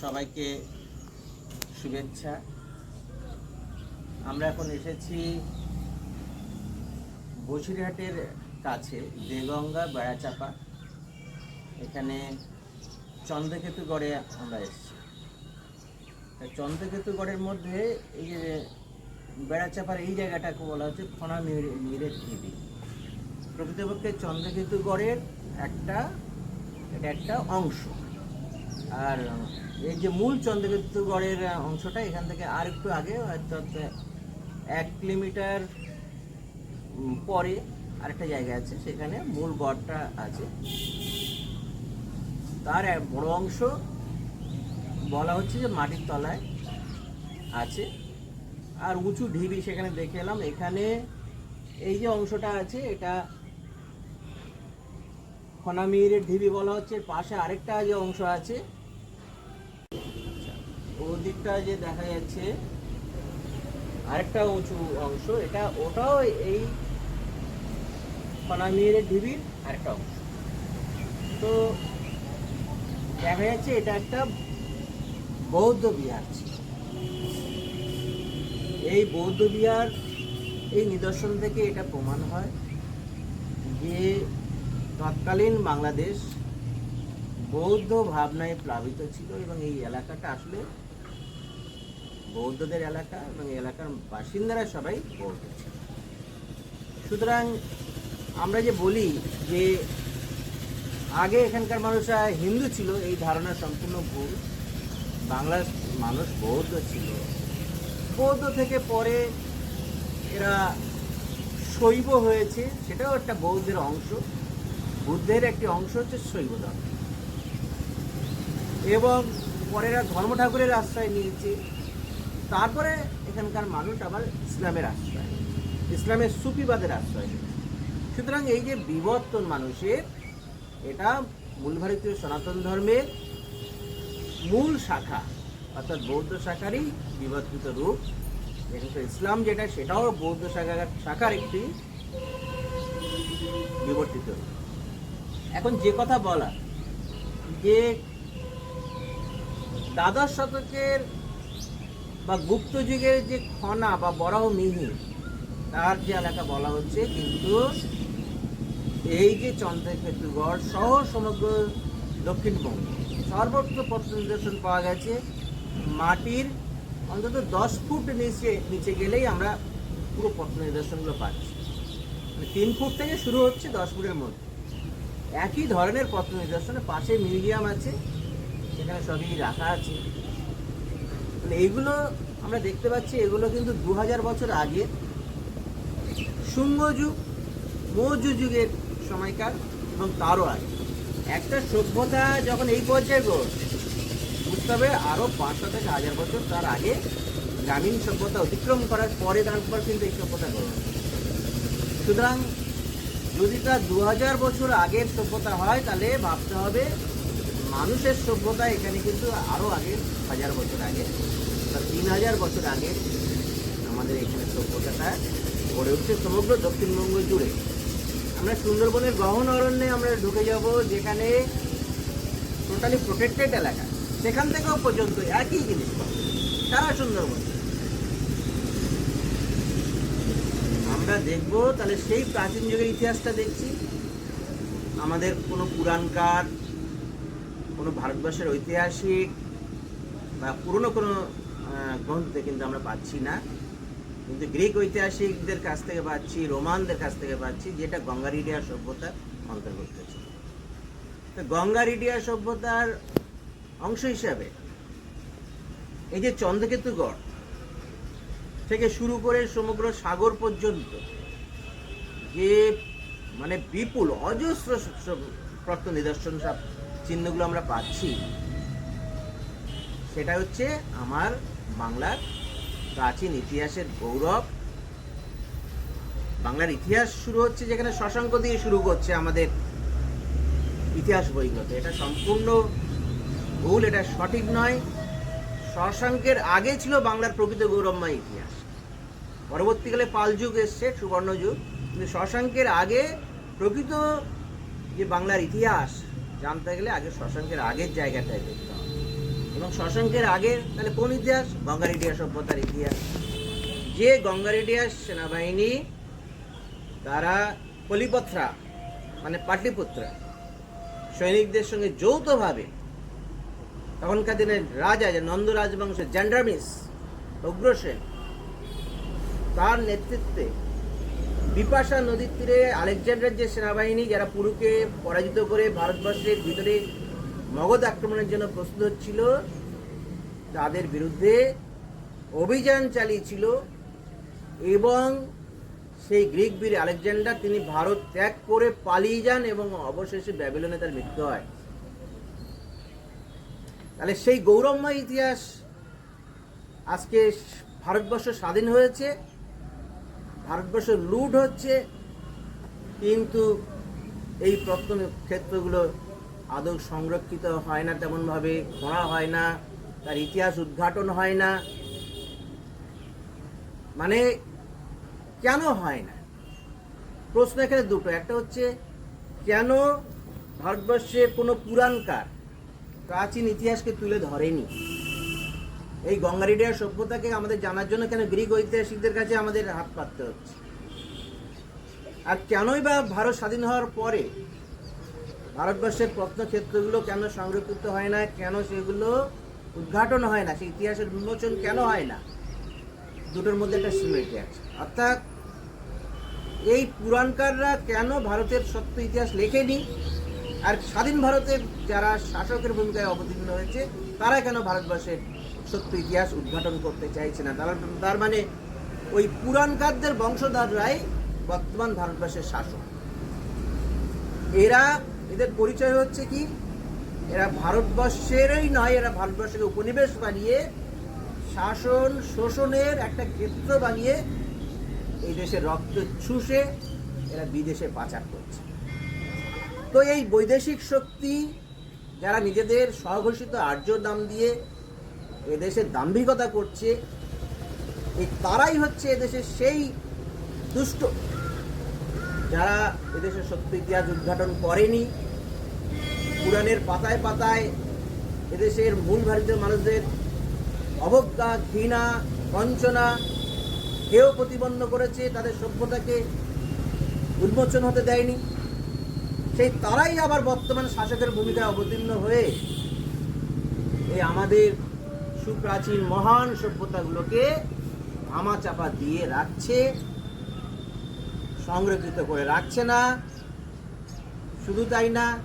সবাইকে শুভেচ্ছা। আমরা এখন এসেছি বসিরহাটের কাছে, দেগঙ্গা বেড়াচাপা। এখানে চন্দ্রকেতুগড়ে আমরা এসেছি। চন্দ্রকেতুগড়ের মধ্যে এই যে বেড়াচাপার এই জায়গাটাকে বলা হচ্ছে খনা মিরে- মিরের ঢিবি। প্রকৃতপক্ষে চন্দ্রকেতুগড়ের একটা এটা একটা অংশ। আর এই যে মূল চন্দ্রকেতুগড়ের অংশটা, এখান থেকে আর একটু আগে অর্থাৎ এক কিলোমিটার পরে আরেকটা জায়গা আছে, সেখানে মূল গড়টা আছে। তার এক বড় অংশ বলা হচ্ছে যে মাটির তলায় আছে। আর উঁচু ঢিবি সেখানে দেখে এলাম, এখানে এই যে অংশটা আছে, এটা খনামিরের ঢিবি বলা হচ্ছে পাশে আরেকটা যে অংশ আছে ওদিকটা যে দেখা যাচ্ছে, আরেকটা উঁচু অংশ, এটা ওটাও এই খনামিরের ঢিবির আরেকটা অংশ। তো দেখা যাচ্ছে এটা একটা বৌদ্ধ বিহার এই বৌদ্ধ বিহার, এই নিদর্শন থেকে এটা প্রমাণ হয় যে তৎকালীন বাংলাদেশ বৌদ্ধ ভাবনায় প্লাবিত ছিল এবং এই এলাকাটা আসলে বৌদ্ধদের এলাকা এবং এলাকার বাসিন্দারা সবাই বৌদ্ধ। সুতরাং আমরা যে বলি যে আগে এখানকার মানুষরা হিন্দু ছিল, এই ধারণা সম্পূর্ণ ভুল। বাংলার মানুষ বৌদ্ধ ছিল। বৌদ্ধ থেকে পরে এরা শৈব হয়েছে, সেটাও একটা বৌদ্ধের অংশ। বুদ্ধের একটি অংশ হচ্ছে শৈব ধর্ম। এবং পরে এরা ধর্ম ঠাকুরের আশ্রয় নিয়েছে। তারপরে এখানকার মানুষ আবার ইসলামের আশ্রয় ইসলামের সুফিবাদের আশ্রয় সুতরাং এই যে বিবর্তন মানুষের, এটা মূল ভারতীয় সনাতন ধর্মের মূল শাখা, অর্থাৎ বৌদ্ধ শাখারই বিবর্তিত রূপ। এখানকার ইসলাম যেটা, সেটাও বৌদ্ধ শাখার শাখার একটি বিবর্তিত রূপ। এখন যে কথা বলা যে দ্বাদশ শতকের বা গুপ্ত যুগের যে খনা বা বরাহ মিহি, তার যে এলাকা বলা হচ্ছে, কিন্তু এই যে চন্দ্রকেতুগড় সহ সমগ্র দক্ষিণবঙ্গ, সর্বত্র পত্র পাওয়া গেছে। মাটির অন্তত দশ ফুট নিচে নিচে গেলেই আমরা পুরো পত্র নিদর্শনগুলো পাচ্ছি। মানে তিন ফুট থেকে শুরু হচ্ছে দশ ফুটের মধ্যে। একই ধরনের পত্র নিদর্শনে পাশে মিউজিয়াম আছে সেখানে সবই রাখা আছে। তাহলে এইগুলো আমরা দেখতে পাচ্ছি, এগুলো কিন্তু দু হাজার বছর আগে শুঙ্গ যুগ, মৌর্য যুগের সময়কার এবং তারও আগে। একটা সভ্যতা যখন এই পর্যায়ে বুঝতে হবে আরও পাঁচশো থেকে হাজার বছর তার আগে গ্রামীণ সভ্যতা অতিক্রম করার পরে তারপর কিন্তু এই সভ্যতা গড়ে সুতরাং যদি তা দু হাজার বছর আগের সভ্যতা হয়, তাহলে ভাবতে হবে মানুষের সভ্যতা এখানে কিন্তু আরও আগে, হাজার বছর আগে, বা তিন হাজার বছর আগে আমাদের এখানে সভ্যতাটা গড়ে উঠছে সমগ্র দক্ষিণবঙ্গ জুড়ে। আমরা সুন্দরবনের গহন অরণ্যে আমরা ঢুকে যাব যেখানে টোটালি প্রোটেক্টেড এলাকা। সেখান থেকেও পর্যন্ত একই জিনিস পাবো। সারা সুন্দরবন। আমরা দেখব, তাহলে সেই প্রাচীন যুগের ইতিহাসটা দেখছি। আমাদের কোনো পুরাণকার কোনো ভারতবর্ষের ঐতিহাসিক বা পুরনো কোনো গ্রন্থে কিন্তু আমরা পাচ্ছি না। কিন্তু গ্রিক ঐতিহাসিকদের কাছ থেকে পাচ্ছি, রোমানদের কাছ থেকে পাচ্ছি, যেটা গঙ্গারিডিয়া সভ্যতার অন্তর্ভুক্ত ছিল। তো গঙ্গারিডিয়া সভ্যতার অংশ হিসাবে এই যে চন্দ্রকেতুগড় থেকে শুরু করে সমগ্র সাগর পর্যন্ত যে মানে বিপুল, অজস্র প্রত্ন নিদর্শন চিহ্নগুলো আমরা পাচ্ছি সেটা হচ্ছে আমার বাংলার প্রাচীন ইতিহাসের গৌরব। বাংলার ইতিহাস শুরু হচ্ছে যেখানে শশাঙ্ক দিয়ে শুরু করছে আমাদের ইতিহাস বইগুলোতে। এটা সম্পূর্ণ ভুল, এটা সঠিক নয়। শশাঙ্কের আগে ছিল বাংলার প্রকৃত গৌরবময় ইতিহাস। পরবর্তীকালে পাল যুগ এসছে, সুবর্ণ যুগ। কিন্তু শশাঙ্কের আগে প্রকৃত যে বাংলার ইতিহাস জানতে গেলে আগে শশাঙ্কের আগের জায়গাটায় দেখতে হবে। এবং শশাঙ্কের আগে তাহলে কোন ইতিহাস? গঙ্গারেডিয়া সভ্যতার ইতিহাস। যে গঙ্গারেডিয়া সেনাবাহিনী, তারা কলিপত্রা মানে পাটলিপুত্রা, সৈনিকদের সঙ্গে যৌথভাবে তখনকার দিনের রাজা, যে নন্দ রাজবংশের জ্যান্ড্রামিস উগ্রসেন, তার নেতৃত্বে বিপাশা নদীর তীরে আলেকজান্ডার যে সেনাবাহিনী, যারা পুরুকে পরাজিত করে ভারতবর্ষের ভিতরে মগধ আক্রমণের জন্য প্রস্তুত হচ্ছিল, তাদের বিরুদ্ধে অভিযান চালিয়েছিল এবং সেই গ্রিক বীর আলেকজান্ডার, তিনি ভারত ত্যাগ করে পালিয়ে যান এবং অবশেষে ব্যাবিলনে তার মৃত্যু হয়। তাহলে সেই গৌরবময় ইতিহাস আজকে ভারতবর্ষ স্বাধীন হয়েছে। ভারতবর্ষ লুট হচ্ছে, কিন্তু এই প্রত্ন ক্ষেত্রগুলো আদৌ সংরক্ষিত হয় না, তেমনভাবে খোঁড়া হয় না, তার ইতিহাস উদ্ঘাটন হয় না। মানে কেন হয় না? প্রশ্ন এখানে দুটো। একটা হচ্ছে, কেন ভারতবর্ষে কোনো পুরাণকার প্রাচীন ইতিহাসকে তুলে ধরেনি? এই গঙ্গারিডিয়া সভ্যতাকে আমাদের জানার জন্য কেন গ্রিক ঐতিহাসিকদের কাছে আমাদের হাত পাততে হচ্ছে? আর কেনই বা ভারত স্বাধীন হওয়ার পরে ভারতবর্ষের প্রত্নক্ষেত্রগুলো কেন সংরক্ষিত হয় না? কেন সেগুলো উদ্ঘাটন হয় না? সেই ইতিহাসের উন্মোচন কেন হয় না? দুটোর মধ্যে একটা সিমিলারিটি আছে। অর্থাৎ এই পুরাণকাররা কেন ভারতের সত্য ইতিহাস লেখেনি? আর স্বাধীন ভারতের যারা শাসকের ভূমিকায় অবতীর্ণ হয়েছে, তারা কেন ভারতবর্ষের সত্য ইতিহাস উদ্ঘাটন করতে চাইছে না? তারা তার মানে ওই পুরাণকারদের বংশধররাই বর্তমান ভারতবর্ষের শাসক। এরা, এদের পরিচয় হচ্ছে কি? এরা ভারতবর্ষেরই নয়, এরা ভারতবর্ষকে উপনিবেশ বানিয়ে, শাসন শোষণের একটা ক্ষেত্র বানিয়ে এই দেশের রক্ত চুষে এরা বিদেশে পাচার করছে। তো এই বৈদেশিক শক্তি যারা নিজেদের স্বঘোষিত আর্য নাম দিয়ে এদেশের দাম্ভিকতা করছে, এই তারাই হচ্ছে এদেশের সেই দুষ্ট। যারা এদেশের সত্য ইতিহাস উদ্ঘাটন করেনি, পুরাণের পাতায় পাতায় এদেশের মূল ভারতীয় মানুষদের অবজ্ঞা, ঘৃণা, বঞ্চনা কেউ প্রতিবন্ধ করেছে, তাদের সভ্যতাকে উন্মোচন হতে দেয়নি। সেই তারাই আবার বর্তমান শাসকের ভূমিকায় অবতীর্ণ হয়ে এই আমাদের সুপ্রাচীন মহান সভ্যতাগুলোকে ধামা চাপা দিয়ে রাখছে, সংরক্ষিত করে রাখছে না, শুধু তাই না,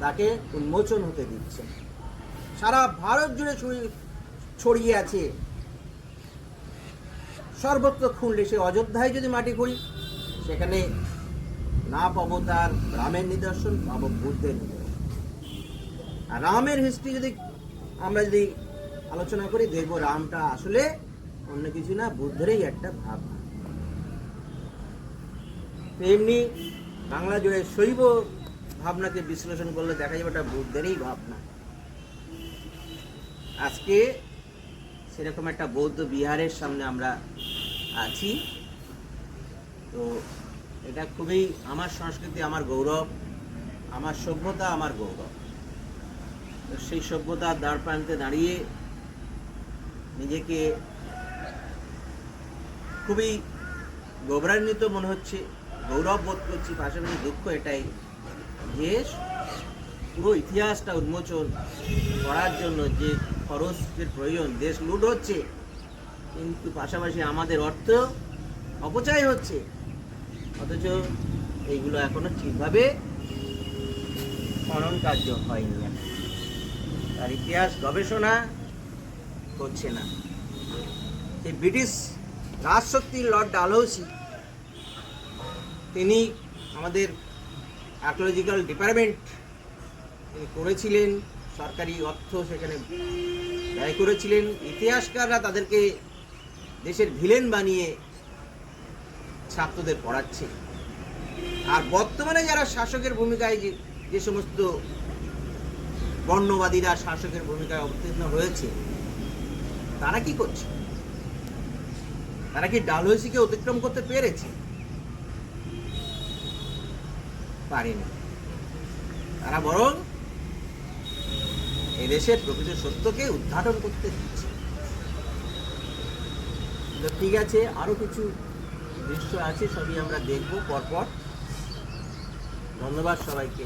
তাকে উন্মোচন হতে দিচ্ছে। সারা ভারত জুড়ে ছড়িয়ে- ছড়িয়ে আছে। সর্বত্র খুঁড়লে সে অযোধ্যায় যদি মাটি খুঁড়ি, সেখানে না পাবো তার রামের নিদর্শন, পাবো বুদ্ধের নিদর্শন। আর রামের হিস্ট্রি যদি আমরা যদি আলোচনা করি, দেখব রামটা আসলে অন্য কিছু না, বুদ্ধেরই একটা ভাবনা। এমনি বাংলা জুড়ে শৈব ভাবনাকে বিশ্লেষণ করলে দেখা যাবে ওটা বুদ্ধেরই ভাবনা। আজকে সেরকম একটা বৌদ্ধ বিহারের সামনে আমরা আছি। তো এটা খুবই আমার সংস্কৃতি, আমার গৌরব, আমার সভ্যতা, আমার গৌরব। সেই সভ্যতার দ্বার প্রান্তে দাঁড়িয়ে নিজেকে খুবই গৌরবান্বিত মনে হচ্ছে, গৌরব বোধ করছি, পাশাপাশি দুঃখ এটাই যে পুরো ইতিহাসটা উন্মোচন করার জন্য যে খরচের প্রয়োজন, দেশ লুট হচ্ছে, কিন্তু পাশাপাশি আমাদের অর্থ অপচয় হচ্ছে। অথচ এইগুলো এখনও ঠিকভাবে খনন কার্য হয়নি। তার ইতিহাস গবেষণা করছে না এই ব্রিটিশ রাজশক্তি লর্ড ডালহৌসি, তিনি আমাদের আর্কোলজিক্যাল ডিপার্টমেন্ট তিনি করেছিলেন, সরকারি অর্থ সেখানে ব্যয় করেছিলেন ইতিহাসকাররা তাদেরকে দেশের ভিলেন বানিয়ে ছাত্রদের পড়াচ্ছে। আর বর্তমানে যারা শাসকের ভূমিকায় যে যে সমস্ত বর্ণবাদীরা শাসকের ভূমিকায় অবতীর্ণ হয়েছে, তারা কি করছে? তারা কি ডালহৌসিকে অতিক্রম করতে পেরেছে? পারেনি। তারা বরং এদেশের প্রকৃত সত্যকে উদ্ঘাটন করতে দিচ্ছে। ঠিক আছে আরও কিছু দৃশ্য আছে সবই আমরা দেখব পরপর। ধন্যবাদ সবাইকে।